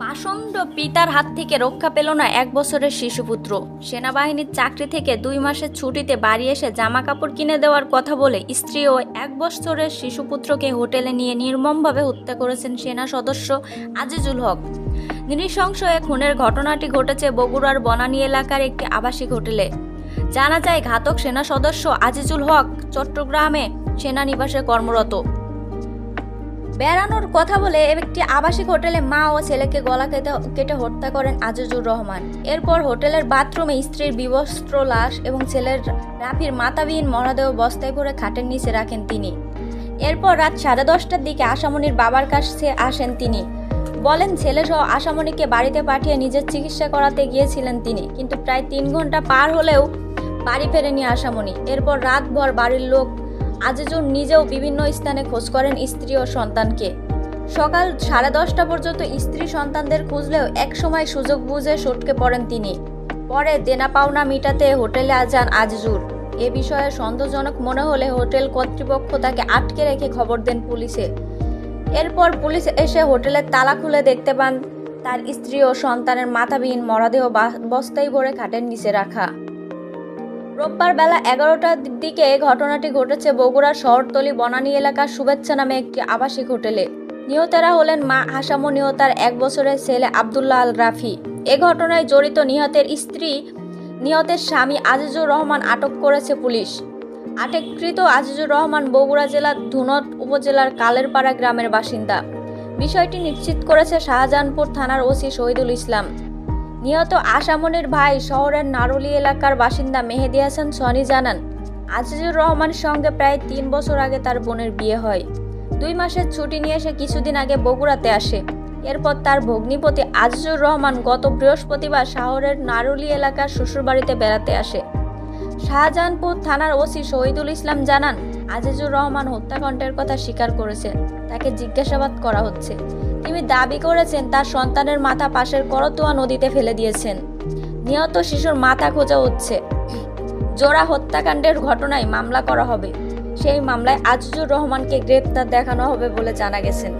পাষণ্ড পিতার হাত থেকে রক্ষা পেল না এক বছরের শিশুপুত্র। সেনাবাহিনীর চাকরি থেকে দুই মাসের ছুটিতে বাড়ি এসে জামা কাপড় কিনে দেওয়ার কথা বলে স্ত্রী ও এক বছরের শিশুপুত্রকে হোটেলে নিয়ে নির্মমভাবে হত্যা করেছেন সেনা সদস্য আজিজুল হক। নৃশংস এক খুনের ঘটনাটি ঘটেছে বগুড়ার বনানী এলাকার একটি আবাসিক হোটেলে। জানা যায়, ঘাতক সেনা সদস্য আজিজুল হক চট্টগ্রামে সেনানিবাসে কর্মরত। বেড়ানোর কথা বলে একটি আবাসিক হোটেলে মা ও ছেলেকে গলা কেটে কেটে হত্যা করেন আজিজুর রহমান। এরপর হোটেলের বাথরুমে স্ত্রীর বিবস্ত্র লাশ এবং ছেলের রাফির মাতাবিহীন মরদেহ বস্তায় ভরে খাটের নিচে রাখেন তিনি। এরপর রাত সাড়ে দশটার দিকে আশামণির বাবার কাছে আসেন তিনি। বলেন ছেলে সহ আশামণিকে বাড়িতে পাঠিয়ে নিজের চিকিৎসা করাতে গিয়েছিলেন তিনি, কিন্তু প্রায় তিন ঘণ্টা পার হলেও বাড়ি ফেরেনি আশামণি। এরপর রাতভর বাড়ির লোক আজিজুর নিজেও বিভিন্ন স্থানে খোঁজ করেন স্ত্রী ও সন্তানকে। সকাল সাড়ে দশটা পর্যন্ত স্ত্রী সন্তানদের খুঁজলেও এক সময় সুযোগ বুঝে সটকে পড়েন তিনি। পরে দেনা পাওনা মিটাতে হোটেলে যান আজিজুর। এ বিষয়ে সন্দেহজনক মনে হলে হোটেল কর্তৃপক্ষ তাকে আটকে রেখে খবর দেন পুলিশে। এরপর পুলিশ এসে হোটেলের তালা খুলে দেখতে পান, তার স্ত্রী ও সন্তানের মাথাবিহীন মরাদেহ বস্তায় ভরে খাটের নিচে রাখা। রোববার বেলা এগারোটার দিকে ঘটনাটি ঘটেছে বগুড়ার শহরতলি বনানী এলাকার শুভেচ্ছা নামে একটি আবাসিক হোটেলে। নিহতেরা হলেন মা হাসামনি ও এক বছরের ছেলে আবদুল্লাহ আল রাফি। এ ঘটনায় জড়িত নিহতের স্ত্রী, নিহতের স্বামী আজিজুর রহমান আটক করেছে পুলিশ। আটককৃত আজিজুর রহমান বগুড়া জেলার ধুনট উপজেলার কালেরপাড়া গ্রামের বাসিন্দা। বিষয়টি নিশ্চিত করেছে শাহজাহানপুর থানার ওসি শহীদুল ইসলাম। নিহত আশামনির ভাই শহরের নারুলি এলাকার বাসিন্দা মেহেদি হাসান সনি জানান, আজিজুর রহমানের সঙ্গে প্রায় তিন বছর আগে তার বোনের বিয়ে হয়। দুই মাসের ছুটি নিয়ে সে কিছুদিন আগে বগুড়াতে আসে। এরপর তার ভগ্নিপতি আজিজুর রহমান গত বৃহস্পতিবার শহরের নারুলি এলাকার শ্বশুরবাড়িতে বেড়াতে আসে। শাহজাহানপুর থানার ওসি শহীদুল ইসলাম জানান, আজিজুর রহমান হত্যাকাণ্ডের কথা স্বীকার করেছেন। তাকে জিজ্ঞাসাবাদ করা হচ্ছে। তিনি দাবি করেছেন, তার সন্তানের মাথা পাশের করতোয়া নদীতে ফেলে দিয়েছেন। নিহত শিশুর মাথা খোঁজা হচ্ছে। জোড়া হত্যাকাণ্ডের ঘটনায় মামলা করা হবে। সেই মামলায় আজিজুর রহমানকে গ্রেপ্তার দেখানো হবে বলে জানা গেছেন